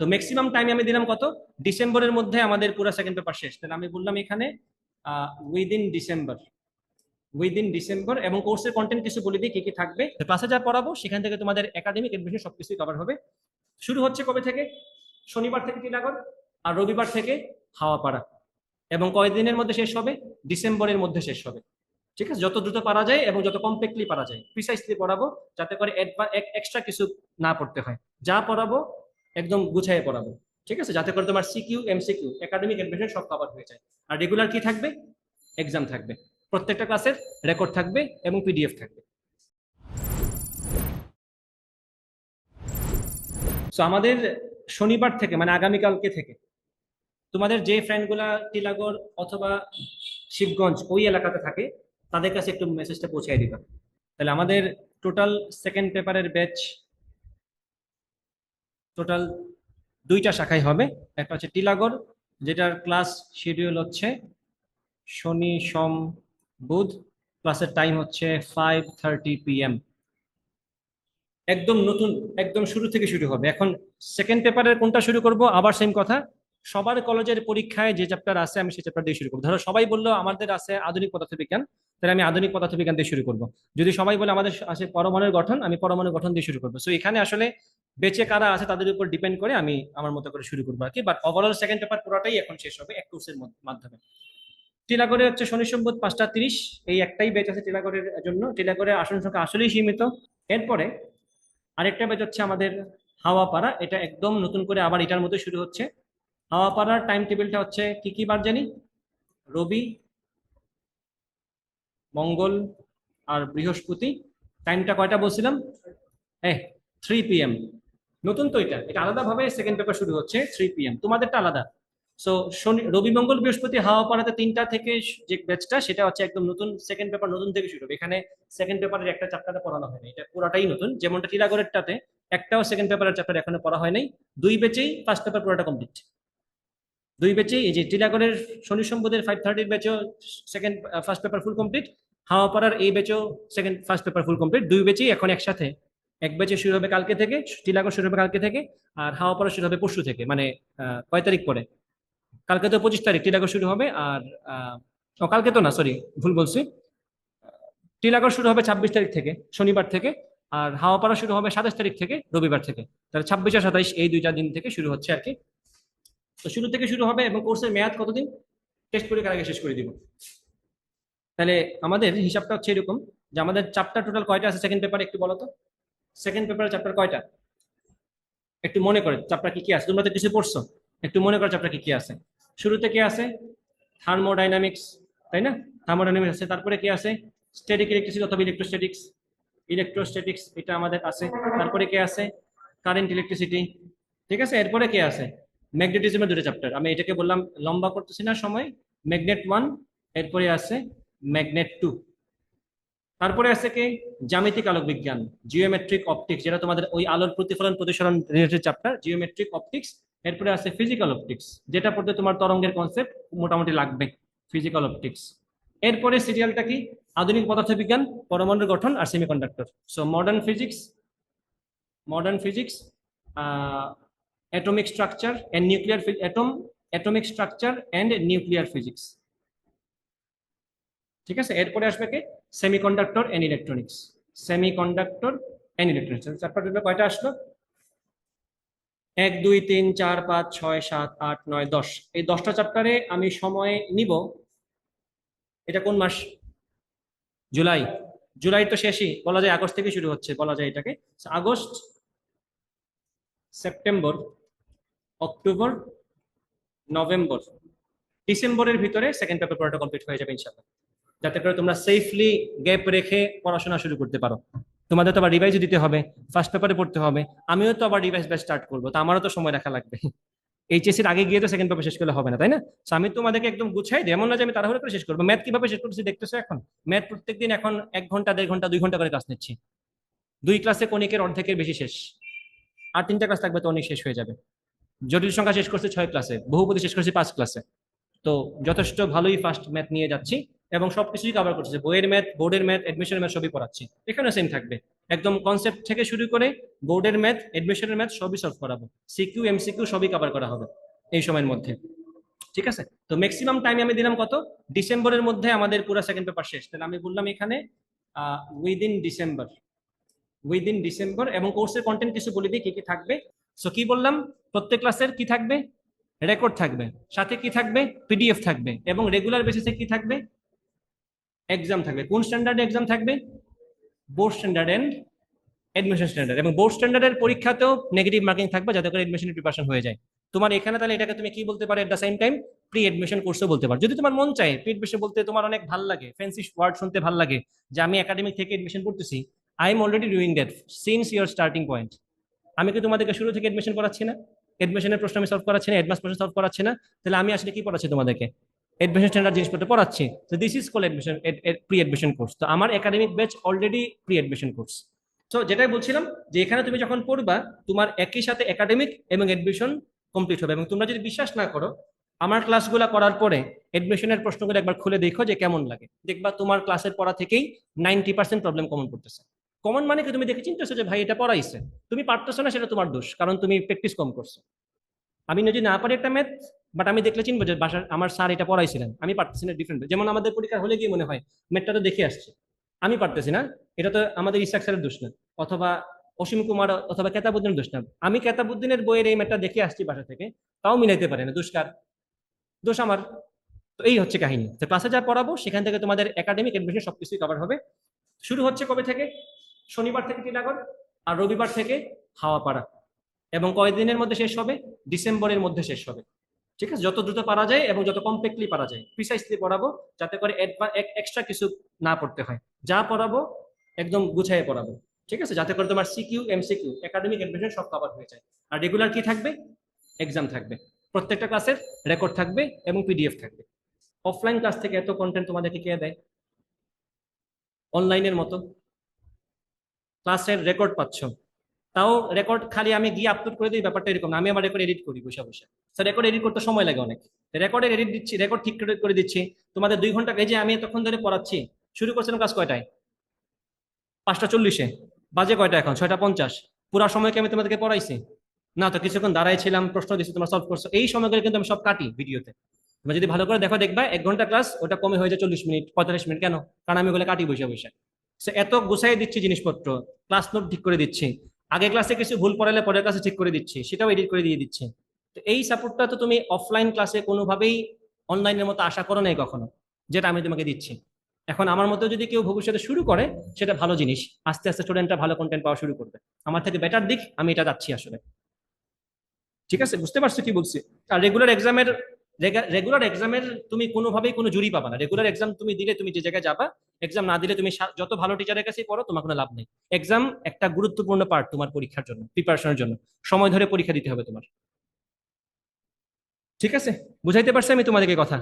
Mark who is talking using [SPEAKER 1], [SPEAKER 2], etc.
[SPEAKER 1] তো maximum time আমি দিলাম কত ডিসেম্বরের মধ্যে আমাদের পুরো সেকেন্ড পেপার শেষ তাহলে আমি বললাম এখানে উইদিন ডিসেম্বর উইদিন ডিসেম্বর এবং কোর্সের কন্টেন্ট কিছু বলে দিই কি কি থাকবে ক্লাসে যা পড়াবো সেখান থেকে তোমাদের একাডেমিক এডমিশন কিছুই কভার হবে শুরু হচ্ছে কবে থেকে শনিবার থেকে টিলাগড় আর রবিবার থেকে হাওয়াপাড়া এবং কয়েকদিনের মধ্যে শেষ হবে ডিসেম্বরের মধ্যে শেষ হবে ঠিক আছে যত দ্রুত পারা যায় এবং যত কমপ্লিটলি পারা যায় প্রিসাইসলি পড়াবো যাতে করে এক্সট্রা কিছু না পড়তে হয় যা পড়াবো একদম গুছাইয়ে পড়াবো ঠিক আছে যাতে করে তোমার সিকিউ এমসিকিউ একাডেমিক অ্যাডমিশন সব কভার হয়ে যায় আর রেগুলার কি থাকবে এক্সাম থাকবে প্রত্যেকটা ক্লাসের রেকর্ড থাকবে এবং পিডিএফ থাকবে সো আমাদের শনিবার থেকে মানে আগামীকালকে থেকে তোমাদের যে ফ্রেন্ডগুলা টিলাগড় অথবা শিবগঞ্জ ওই এলাকাতে থাকে তাদের কাছে একটু মেসেজটা পৌঁছাই দিবা তাহলে আমাদের টোটাল সেকেন্ড পেপারের ব্যাচ টোটাল দুইটা শাখাই হবে একটা হচ্ছে টিলাগড় যেটার ক্লাস শিডিউল হচ্ছে শনি সম বুধ ক্লাসের টাইম হচ্ছে ফাইভ থার্টি পিএম একদম নতুন একদম শুরু থেকে শুরু হবে এখন সেকেন্ড পেপারের কোনটা শুরু করব আবার সেম কথা সবার কলেজের পরীক্ষায় যে চ্যাপ্টার আছে আমি সেই চ্যাপ্টার দিয়ে শুরু করবো ধরো সবাই বললো আমাদের আছে আধুনিক পদার্থবিজ্ঞান তাহলে আমি আধুনিক পদার্থবিজ্ঞান দিয়ে শুরু করবো যদি সবাই বলে আমাদের আছে পরমাণুর গঠন আমি পরমাণুর গঠন দিয়ে শুরু করবো সো এখানে আসলে বেঁচে কারা আছে তাদের উপর ডিপেন্ড করে আমি আমার মতো করে শুরু করবো আর কি বাট ওভারঅল সেকেন্ড পেপার পুরোটাই এখন শেষ হবে এক কোর্সের মাধ্যমে টিলাগড়ে হচ্ছে শনি সম্বোধ পাঁচটা তিরিশ এই একটাই ব্যাচ আছে টিলাগড়ের জন্য টিলাগড়ে আসন সংখ্যা আসলেই সীমিত এরপরে আরেকটা ব্যাচ হচ্ছে আমাদের হাওয়াপাড়া এটা একদম নতুন করে আবার এটার মতো শুরু হচ্ছে হাওয়াপাড়ার টাইম টেবিলটা হচ্ছে কি কি বার জানি রবি মঙ্গল আর বৃহস্পতি টাইমটা কয়টা বলছিলাম হ্যাঁ থ্রি পিএম নতুন তো এটা এটা আলাদাভাবে সেকেন্ড পেপার শুরু হচ্ছে থ্রি পিএম তোমাদেরটা আলাদা সো শনি রবি মঙ্গল বৃহস্পতি হাওয়া পাড়াতে তিনটা থেকে যে ব্যাচটা সেটা হচ্ছে একদম নতুন সেকেন্ড পেপার নতুন থেকে শুরু হবে এখানে সেকেন্ড পেপারের একটা চ্যাপ্টারে পড়ানো হয়নি এটা পুরাটাই নতুন যেমনটা টিলাগড়েরটাতে একটাও সেকেন্ড পেপারের চ্যাপ্টার এখনো পড়া হয় নাই দুই বেচেই ফার্স্ট পেপার পুরোটা কমপ্লিট দুই বেচেই এই যে টিলাগড়ের শনি সম্পদের ফাইভ থার্টির ব্যাচও second first paper full complete পাড়ার এই ব্যাচও second first paper full complete দুই বেচেই এখন একসাথে এক ব্যাচে শুরু হবে কালকে থেকে টিলাগড় শুরু হবে কালকে থেকে আর হাওয়াপাড়া শুরু হবে পরশু থেকে মানে কয় তারিখ পরে কালকে তো পঁচিশ তারিখ টিলাগড় শুরু হবে আর কালকে তো না সরি ভুল বলছি টিলাগড় শুরু হবে ছাব্বিশ তারিখ থেকে শনিবার থেকে আর হাওয়াপাড়া শুরু হবে সাতাশ তারিখ থেকে রবিবার থেকে তাহলে ছাব্বিশ আর সাতাইশ এই দুইটা দিন থেকে শুরু হচ্ছে আর কি তো শুরু থেকে শুরু হবে এবং কোর্সের মেয়াদ কতদিন টেস্ট পরীক্ষার আগে শেষ করে দিব তাহলে আমাদের হিসাবটা হচ্ছে এরকম যে আমাদের চাপটা টোটাল কয়টা আছে সেকেন্ড পেপারে একটু বলো তো সেকেন্ড পেপারের চ্যাপ্টার কয়টা একটু মনে করে চ্যাপ্টার কি কি আছে তোমরা তো কিছু পড়ছো একটু মনে করো চ্যাপ্টার কি কি আছে শুরুতে কি আছে থার্মোডাইনামিক্স তাই না থার্মোডাইনামিক্স আছে তারপরে কি আছে স্ট্যাটিক ইলেকট্রিসিটি অথবা ইলেকট্রোস্ট্যাটিক্স ইলেকট্রোস্ট্যাটিক্স এটা আমাদের আছে তারপরে কি আছে কারেন্ট ইলেকট্রিসিটি ঠিক আছে এরপরে কি আছে ম্যাগনেটিজমের দুটো চ্যাপ্টার আমি এটাকে বললাম লম্বা করতেছি না সময় ম্যাগনেট ওয়ান এরপরে আছে ম্যাগনেট টু তারপরে আছে কি জ্যামিতিক আলোক বিজ্ঞান জিওমেট্রিক অপটিক্স যেটা তোমাদের ওই আলোর প্রতিফলন প্রতিসরণ রিলেটেড চ্যাপ্টার জিওমেট্রিক অপটিক্স এরপরে আছে ফিজিক্যাল অপটিক্স যেটা পড়তে তোমার তরঙ্গের কনসেপ্ট মোটামুটি লাগবে ফিজিক্যাল অপটিক্স এরপরে সিরিয়ালটা কি আধুনিক পদার্থবিজ্ঞান পরমাণুর গঠন আর semiconductor so modern physics modern physics atomic structure and nuclear atom atomic structure and nuclear physics ঠিক আছে এরপরে আসবে কি semiconductor and electronics semiconductor and electronics চ্যাপ্টারগুলো কয়টা আসলো এক দুই তিন চার পাঁচ ছয় সাত আট নয় দশ এই দশটা চ্যাপ্টারে আমি সময় নিব এটা কোন মাস জুলাই জুলাই তো শেষই বলা যায় আগস্ট থেকে শুরু হচ্ছে বলা যায় এটাকে আচ্ছা, আগস্ট সেপ্টেম্বর অক্টোবর নভেম্বর ডিসেম্বরের ভিতরে সেকেন্ড পেপার পড়াটা কমপ্লিট হয়ে যাবে ইনশাল্লাহ যাতে করে তোমরা সেফলি গ্যাপ রেখে পড়াশোনা শুরু করতে পারো তোমাদের তো আবার রিভাইজ দিতে হবে ফার্স্ট পেপারে পড়তে হবে আমিও তো আবার রিভাইজ ব্যাচ স্টার্ট করবো তো আমারও তো সময় রাখা লাগবে এইচএসির আগে গিয়ে তো সেকেন্ড পেপার শেষ করলে হবে না তাই না সো আমি তোমাদেরকে একদম গুছাই দিই এমন না যে আমি তাড়াহুড়ো করে শেষ করবো ম্যাথ কিভাবে শেষ করছি দেখতেছো এখন ম্যাথ প্রত্যেকদিন এখন এক ঘন্টা দেড় ঘন্টা দুই ঘন্টা করে ক্লাস নিচ্ছি দুই ক্লাসে কনিকের অর্ধেকের বেশি শেষ আর তিনটা ক্লাস থাকবে তো অনেক শেষ হয়ে যাবে জটিল সংখ্যা শেষ করছে ছয় ক্লাসে বহুপতি শেষ করছি পাঁচ ক্লাসে তো যথেষ্ট ভালোই ফার্স্ট ম্যাথ নিয়ে যাচ্ছি এবং সব কিছুই কভার করছে বইয়ের ম্যাথ বোর্ডের ম্যাথ এডমিশনের ম্যাথ সবই পড়াচ্ছি এখানে সেম থাকবে একদম কনসেপ্ট থেকে শুরু করে বোর্ডের ম্যাথ অ্যাডমিশনের ম্যাথ সবই সলভ করাবো সিকিউ এমসিকিউ সবই কভার করা হবে এই সময়ের মধ্যে ঠিক আছে তো ম্যাক্সিমাম টাইম আমি দিলাম কত ডিসেম্বরের মধ্যে আমাদের পুরো সেকেন্ড পেপার শেষ তাহলে আমি বললাম এখানে উইদিন ডিসেম্বর উইদিন ডিসেম্বর এবং কোর্সের কন্টেন্ট কিছু বলে দিই কি কি থাকবে সো কি বললাম প্রত্যেক ক্লাসের কি থাকবে রেকর্ড থাকবে সাথে কি থাকবে পিডিএফ থাকবে এবং রেগুলার বেসিসে কি থাকবে এক্সাম থাকবে কোন স্ট্যান্ডার্ডে এক্সাম থাকবে board standard and admission standard এবং বোর্ড স্ট্যান্ডার্ডের পরীক্ষাতেও নেগেটিভ মার্কিং থাকবে যাতে করে অ্যাডমিশনের প্রিপারেশন হয়ে যায় তোমার এখানে তাহলে এটাকে তুমি কি বলতে পারো at the same time pre admission কোর্সও বলতে পারো যদি তোমার মন চায় প্রি এডমিশন বলতে তোমার অনেক ভালো লাগে ফ্যান্সি ওয়ার্ড শুনতে ভালো লাগে যে আমি একাডেমিক থেকে এডমিশন করতেছি I am already doing that since your starting point আমি কি তোমাদেরকে শুরু থেকে এডমিশন করাচ্ছি না এডমিশনের প্রশ্ন আমি সলভ করাচ্ছি না অ্যাডভান্স প্রশ্ন সলভ করাচ্ছি না তাহলে আমি আসলে কি পড়াচ্ছি তোমাদেরকে অ্যাডমিশন স্ট্যান্ডার্ড জিনিসপত্র পড়াচ্ছি তো this is call admission pre admission course তো আমার academic batch already pre admission course so যেটাই বলছিলাম যে এখানে তুমি যখন পড়বা তোমার একই সাথে একাডেমিক এবং অ্যাডমিশন কমপ্লিট হবে এবং তোমরা যদি বিশ্বাস না করো আমার ক্লাসগুলো করার পরে অ্যাডমিশনের প্রশ্নগুলো একবার খুলে দেখো যে কেমন লাগে দেখবা তোমার ক্লাসের পড়া থেকেই নাইনটি পার্সেন্ট প্রবলেম কমন করতেছে কমন মানে কি তুমি দেখে চিনতেছো যে ভাই এটা পড়াইছে তুমি পারতেছো না সেটা তোমার দোষ কারণ তুমি প্র্যাকটিস কম করছো আমি যদি না পারি একটা ম্যাথ বাট আমি দেখলে চিনবো যে বাসার আমার স্যার এটা পড়াইছিলেন আমি পারতেছি না ডিফারেন্ট যেমন আমাদের পরীক্ষা হলে গিয়ে মনে হয় মেটটা তো দেখে আসছে আমি পারতেছি না এটা তো আমাদের ইসাক স্যারের দোষ না অথবা অসীম কুমার অথবা কেতাবুদ্দিনের দোষ না আমি কেতাবুদ্দিনের বইয়ের এই মেটটা দেখে আসছি বাসা থেকে তাও মিলাইতে পারে না দুষ্কার দোষ আমার তো এই হচ্ছে কাহিনী তো ক্লাসে যা পড়াবো সেখান থেকে তোমাদের একাডেমিক এডমিশন সবকিছুই কভার হবে শুরু হচ্ছে কবে থেকে শনিবার থেকে টিলাগড় আর রবিবার থেকে হাওয়াপাড়া এবং কয়েকদিনের মধ্যে শেষ হবে ডিসেম্বরের মধ্যে শেষ হবে ঠিক আছে যত দ্রুত পারা যায় এবং যত কমপ্লিটলি পারা যায় প্রিসাইসলি পড়াবো যাতে করে এক্সট্রা কিছু না পড়তে হয় যা পড়াবো একদম গুছাইয়ে পড়াবো ঠিক আছে যাতে করে তোমার সিকিউ এমসিকিউ একাডেমিক অ্যাডমিশন সব কভার হয়ে যায় আর রেগুলার কি থাকবে এক্সাম থাকবে প্রত্যেকটা ক্লাসের রেকর্ড থাকবে এবং পিডিএফ থাকবে অফলাইন ক্লাস থেকে এত কন্টেন্ট তোমাদেরকে কে দেয় অনলাইনের মতো ক্লাসের রেকর্ড পাচ্ছ তাও রেকর্ড খালি আমি গিয়ে আপলোড করে দিই ব্যাপারটা এরকম আমি আমার রেকর্ড এডিট করি বসে বসে স্যার রেকর্ড এডিট করতে সময় লাগে অনেক রেকর্ডের এডিট দিচ্ছি রেকর্ড ঠিক করে দিচ্ছি তোমাদের দুই ঘন্টা এই যে আমি তখন ধরে পড়াচ্ছি শুরু করছিলাম কাজ কয়টায় পাঁচটা চল্লিশে বাজে কয়টা এখন ছয়টা পঞ্চাশ পুরা সময়কে আমি তোমাদেরকে পড়াইছি না তো কিছুক্ষণ দাঁড়াইছিলাম প্রশ্ন দিচ্ছি তোমরা সলভ করছো এই সময়গুলো কিন্তু আমি সব কাটি ভিডিওতে তোমরা যদি ভালো করে দেখো দেখবা এক ঘন্টা ক্লাস ওটা কমে হয়ে যায় চল্লিশ মিনিট পঁয়তাল্লিশ মিনিট কেন কারণ আমি ওগুলো কাটি বসে বসে সে এত গুছাই দিচ্ছি জিনিসপত্র ক্লাস নোট ঠিক করে দিচ্ছি আগে ক্লাসে কিছু ভুল পড়ালে পরের ক্লাসে ঠিক করে দিচ্ছে সেটাও এডিট করে দিয়ে দিচ্ছে তো এই সাপোর্টটা তো তুমি অফলাইন ক্লাসে কোনোভাবেই অনলাইনের মতো আশা করো নাই কখনো যেটা আমি তোমাকে দিচ্ছি এখন আমার মতো যদি কেউ ভবিষ্যতে শুরু করে সেটা ভালো জিনিস আস্তে আস্তে স্টুডেন্টরা ভালো কন্টেন্ট পাওয়া শুরু করবে আমার থেকে বেটার দিক আমি এটা যাচ্ছি আসলে ঠিক আছে বুঝতে পারছো কি বলছি আর রেগুলার এক্সামের রেগুলার এক্সামের তুমি কোনোভাবেই কোনো জুরি পাবা না রেগুলার এক্সাম তুমি দিলে তুমি যে জায়গায় যাবা এক্সাম না দিলে তুমি যত ভালো টিচারের কাছেই পড়ো তোমার কোনো লাভ নেই এক্সাম একটা গুরুত্বপূর্ণ পার্ট তোমার পরীক্ষার জন্য প্রিপারেশনের জন্য সময় ধরে পরীক্ষা দিতে হবে তোমার ঠিক আছে বুঝাইতে পারছি আমি তোমাদেরকে কথা